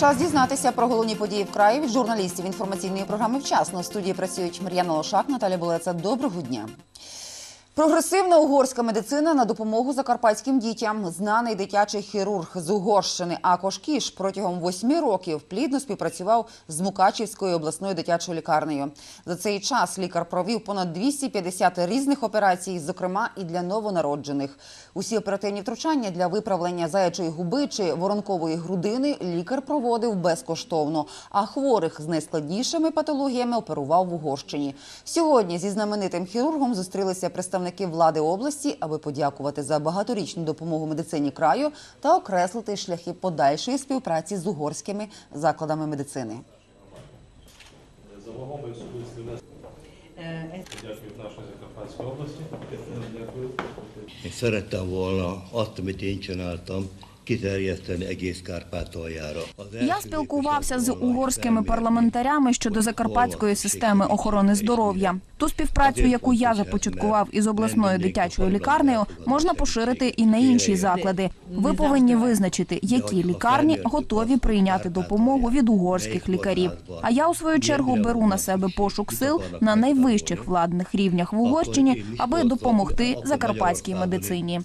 Час дізнатися про головні події в краї від журналістів інформаційної програми «Вчасно». В студії працюють Мар'яна Лошак, Наталя Булеца. Доброго дня. Прогресивна угорська медицина на допомогу закарпатським дітям. Знаний дитячий хірург з Угорщини Акош Кіш протягом восьми років плідно співпрацював з Мукачівською обласною дитячою лікарнею. За цей час лікар провів понад 250 різних операцій, зокрема і для новонароджених. Усі оперативні втручання для виправлення заячої губи чи воронкової грудини лікар проводив безкоштовно, а хворих з найскладнішими патологіями оперував в Угорщині. Сьогодні зі знаменитим хірургом зустрілися представники влади області, аби подякувати за багаторічну допомогу медицині краю та окреслити шляхи подальшої співпраці з угорськими закладами медицини. Дякую нашої Закарпатської області. Дякую. Szerettem volna azt, amit én csináltam, kiterjeszteni egész Kárpátaljára. Я спілкувався з угорськими парламентарями щодо закарпатської системи охорони здоров'я. Ту співпрацю, яку я започаткував із обласною дитячою лікарнею, можна поширити і на інші заклади. Ви повинні визначити, які лікарні готові прийняти допомогу від угорських лікарів. А я у свою чергу беру на себе пошук сил на найвищих владних рівнях в Угорщині, аби допомогти закарпатській медицині.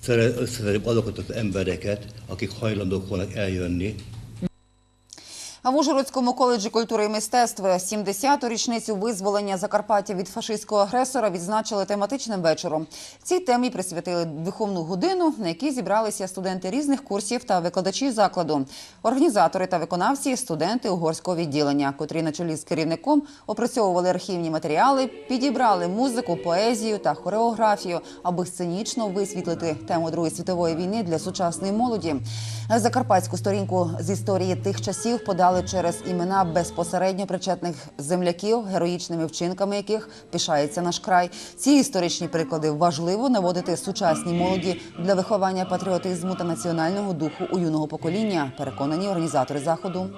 А в Ужгородському коледжі культури і мистецтв 70-ту річницю визволення Закарпаття від фашистського агресора відзначили тематичним вечором. Цій темі присвятили виховну годину, на якій зібралися студенти різних курсів та викладачі закладу, організатори та виконавці, студенти угорського відділення, котрі на чолі з керівником опрацьовували архівні матеріали, підібрали музику, поезію та хореографію, аби сценічно висвітлити тему Другої світової війни для сучасної молоді. Закарпатську сторінку з історії тих часів подали через імена безпосередньо причетних земляків, героїчними вчинками яких пишається наш край. Ці історичні приклади важливо наводити сучасній молоді для виховання патріотизму та національного духу у юного покоління. Переконані організатори заходу.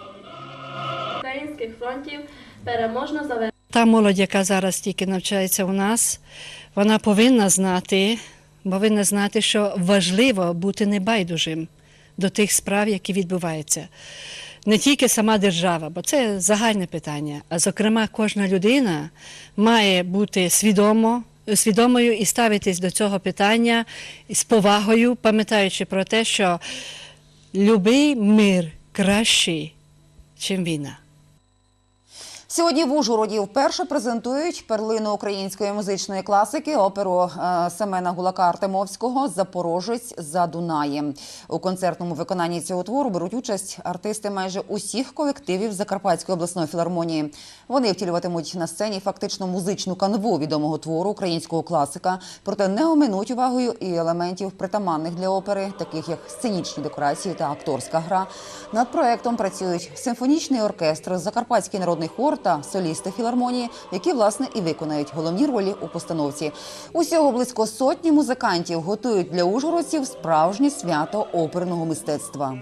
українських фронтів переможно завершити. Та молодь, яка зараз тільки навчається у нас, вона повинна знати, повинна знати, що важливо бути небайдужим до тих справ, які відбуваються. Не тільки сама держава, бо це загальне питання, а зокрема, кожна людина має бути свідомо, свідомою і ставитись до цього питання з повагою, пам'ятаючи про те, що любий мир кращий, ніж війна. Сьогодні в Ужгороді вперше презентують перлину української музичної класики оперу е, Семена Гулака Артемовського Запорожець за Дунаєм. У концертному виконанні цього твору беруть участь артисти майже усіх колективів Закарпатської обласної філармонії. Вони втілюватимуть на сцені фактично музичну канву відомого твору українського класика, проте не оминуть увагою і елементів притаманних для опери, таких як сценічні декорації та акторська гра. Над проектом працюють симфонічний оркестр, Закарпатський народний хор та солісти філармонії, які власне і виконають головні ролі у постановці. Усього близько сотні музикантів готують для ужгородців справжнє свято оперного мистецтва.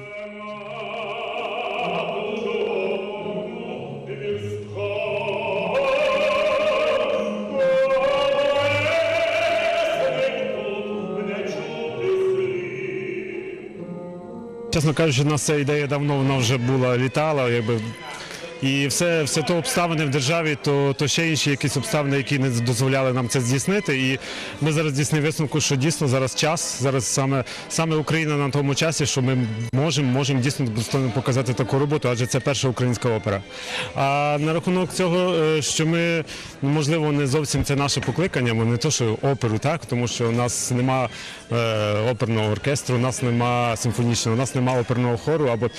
Чесно кажучи, у нас ця ідея давно вона вже була літала, якби. І все, все то обставини в державі, то, то ще інші якісь обставини, які не дозволяли нам це здійснити. І ми зараз здійснили висновку, що дійсно зараз час, зараз саме, саме Україна на тому часі, що ми можемо, можемо дійсно достойно показати таку роботу, адже це перша українська опера. А на рахунок цього, е, що ми можливо не зовсім це наше покликання, ми не то, що оперу, так, тому що у нас нема е, оперного оркестру, у нас нема симфонічного, у нас нема оперного хору. Або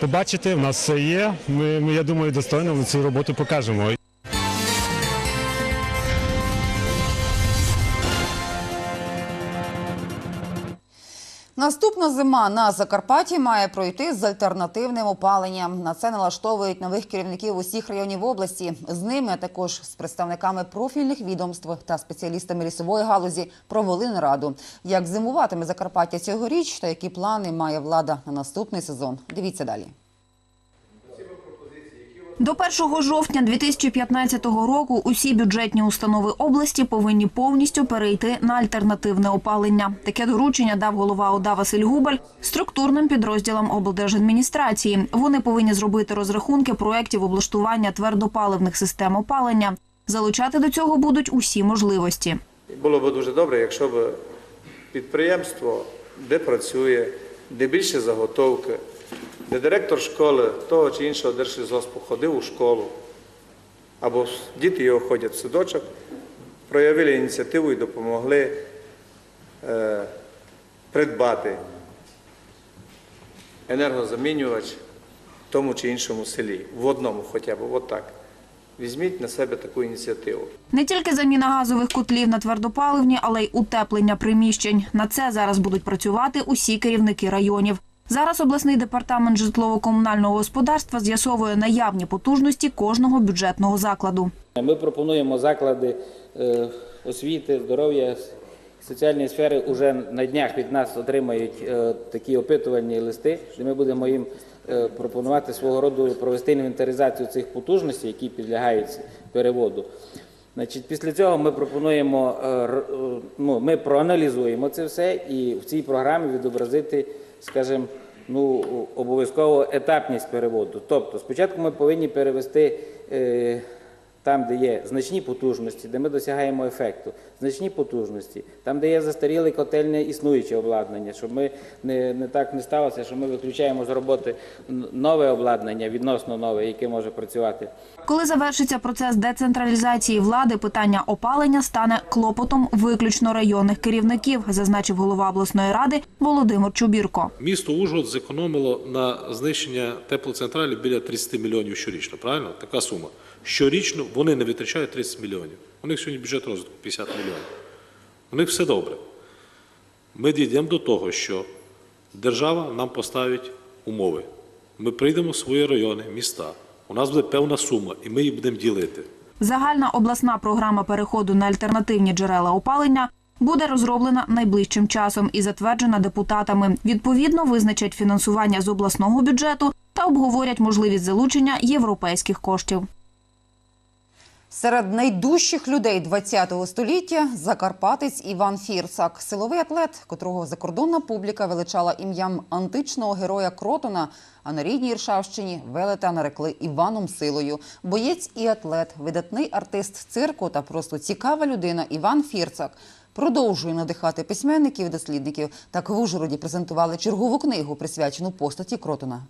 побачите, в нас все є. Ми, ми я думаю, достойно цю роботу покажемо. Наступна зима на Закарпатті має пройти з альтернативним опаленням. На це налаштовують нових керівників усіх районів області. З ними а також з представниками профільних відомств та спеціалістами лісової галузі провели нараду. Як зимуватиме Закарпаття цьогоріч та які плани має влада на наступний сезон? Дивіться далі. До 1 жовтня 2015 року усі бюджетні установи області повинні повністю перейти на альтернативне опалення. Таке доручення дав голова ОДА Василь Губаль структурним підрозділам облдержадміністрації. Вони повинні зробити розрахунки проєктів облаштування твердопаливних систем опалення. Залучати до цього будуть усі можливості. Було б дуже добре, якщо б підприємство, де працює, де більше заготовки, де директор школи того чи іншого держлізоспу ходив у школу, або діти його ходять в садочок, проявили ініціативу і допомогли придбати енергозамінювач в тому чи іншому селі, в одному хоча б, от так. Візьміть на себе таку ініціативу. Не тільки заміна газових котлів на твердопаливні, але й утеплення приміщень. На це зараз будуть працювати усі керівники районів. Зараз обласний департамент житлово-комунального господарства з'ясовує наявні потужності кожного бюджетного закладу. Ми пропонуємо заклади е, освіти, здоров'я, соціальної сфери вже на днях від нас отримають е, такі опитувальні листи, де ми будемо їм е, пропонувати свого роду провести інвентаризацію цих потужностей, які підлягають переводу. Значить, після цього ми пропонуємо, е, е, ну, ми проаналізуємо це все і в цій програмі відобразити, скажімо, ну, обов'язково етапність переводу. Тобто, спочатку ми повинні перевести е, там, де є значні потужності, де ми досягаємо ефекту, значні потужності, там, де є застаріле котельне існуюче обладнання, щоб ми не, не так не сталося, що ми виключаємо з роботи нове обладнання, відносно нове, яке може працювати. Коли завершиться процес децентралізації влади, питання опалення стане клопотом виключно районних керівників, зазначив голова обласної ради Володимир Чубірко. Місто Ужгород зекономило на знищення теплоцентралі біля 30 мільйонів щорічно, правильно? Така сума. Щорічно вони не витрачають 30 мільйонів. У них сьогодні бюджет розвитку 50 мільйонів. У них все добре. Ми дійдемо до того, що держава нам поставить умови. Ми прийдемо в свої райони, міста. У нас буде певна сума, і ми її будемо ділити. Загальна обласна програма переходу на альтернативні джерела опалення буде розроблена найближчим часом і затверджена депутатами. Відповідно, визначать фінансування з обласного бюджету та обговорять можливість залучення європейських коштів. Серед найдужчих людей ХХ століття закарпатець Іван Фірсак, силовий атлет, котрого закордонна публіка величала ім'ям античного героя Кротона, а на рідній Іршавщині велета нарекли Іваном Силою. Боєць і атлет, видатний артист цирку та просто цікава людина Іван Фірсак продовжує надихати письменників і дослідників. Так в Ужгороді презентували чергову книгу, присвячену постаті Кротона.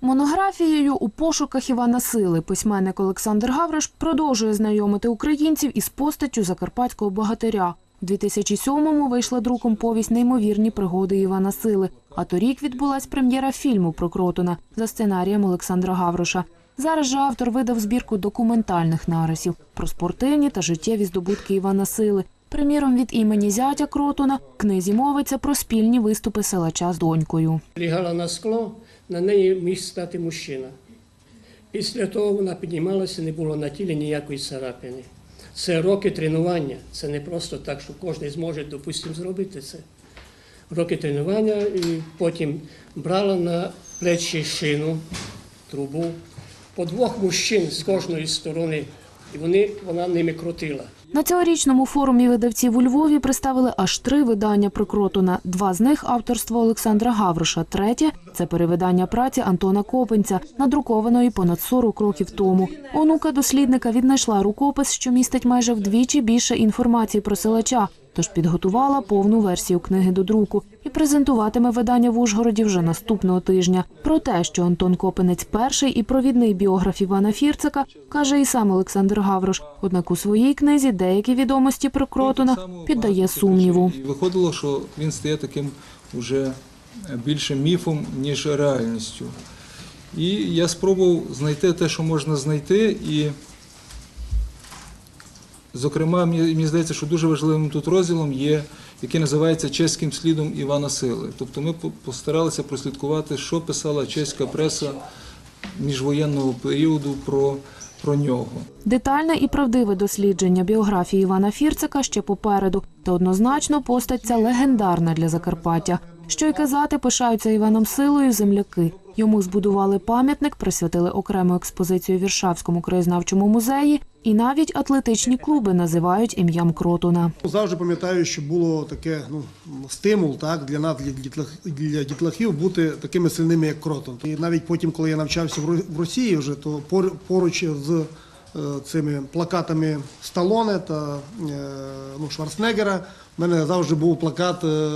Монографією у пошуках Івана Сили письменник Олександр Гавриш продовжує знайомити українців із постаттю закарпатського богатиря. У 2007-му вийшла друком повість Неймовірні пригоди Івана Сили. А торік відбулась прем'єра фільму про Кротона за сценарієм Олександра Гавроша. Зараз же автор видав збірку документальних нарисів про спортивні та життєві здобутки Івана Сили. Приміром, від імені зятя Кротона в книзі мовиться про спільні виступи силача з донькою. лягала на скло, на неї міг стати мужчина. Після того вона піднімалася, не було на тілі ніякої царапини. Це роки тренування. Це не просто так, що кожен зможе, допустимо, зробити це. Роки тренування і потім брала на плечі шину, трубу, по двох мужчин з кожної сторони, і вони, вона ними крутила. На цьогорічному форумі видавців у Львові представили аж три видання про Кротона. Два з них авторство Олександра Гавриша. Третє це перевидання праці Антона Копенця, надрукованої понад 40 років тому. Онука дослідника віднайшла рукопис, що містить майже вдвічі більше інформації про силача. Тож підготувала повну версію книги до друку і презентуватиме видання в Ужгороді вже наступного тижня. Про те, що Антон Копенець перший і провідний біограф Івана Фірцика, каже і сам Олександр Гаврош. Однак у своїй книзі деякі відомості про Кротона піддає сумніву. Виходило, що він стає таким уже більше міфом, ніж реальністю. І я спробував знайти те, що можна знайти, і, зокрема, мені, здається, що дуже важливим тут розділом є, який називається чеським слідом Івана Сили. Тобто ми постаралися прослідкувати, що писала чеська преса міжвоєнного періоду про, про нього. Детальне і правдиве дослідження біографії Івана Фірцика ще попереду. Та однозначно постать ця легендарна для Закарпаття. Що й казати, пишаються Іваном Силою земляки. Йому збудували пам'ятник, присвятили окрему експозицію Віршавському краєзнавчому музеї, і навіть атлетичні клуби називають ім'ям Кротуна. Завжди пам'ятаю, що було таке ну, стимул так, для нас, для, дітлах, для дітлахів, бути такими сильними, як Кротон. І навіть потім, коли я навчався в Ро- Росії, вже, то пор- поруч з цими плакатами Сталоне та е, ну, Шварценеггера, в мене завжди був плакат е,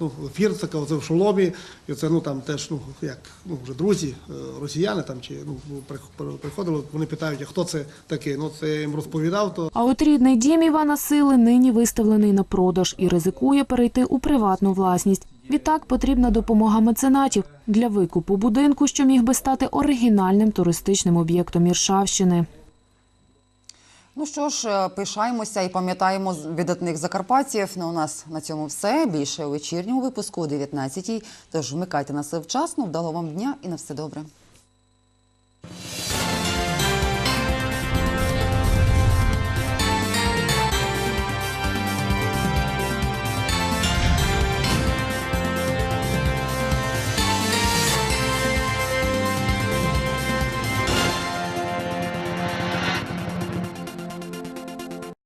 ну, Фірцака, оце в шоломі. І це ну, там теж ну, як ну, вже друзі, е, росіяни там, чи ну, прих- приходили, вони питають, а хто це такий? Ну, це я їм розповідав. То А от рідний дім Івана Сили нині виставлений на продаж і ризикує перейти у приватну власність. Відтак потрібна допомога меценатів для викупу будинку, що міг би стати оригінальним туристичним об'єктом Іршавщини. Ну що ж, е, пишаємося і пам'ятаємо видатних закарпатців. Ну, у нас на цьому все. Більше у вечірньому випуску о 19-й. Тож вмикайте на все вчасно. вдало вам дня і на все добре.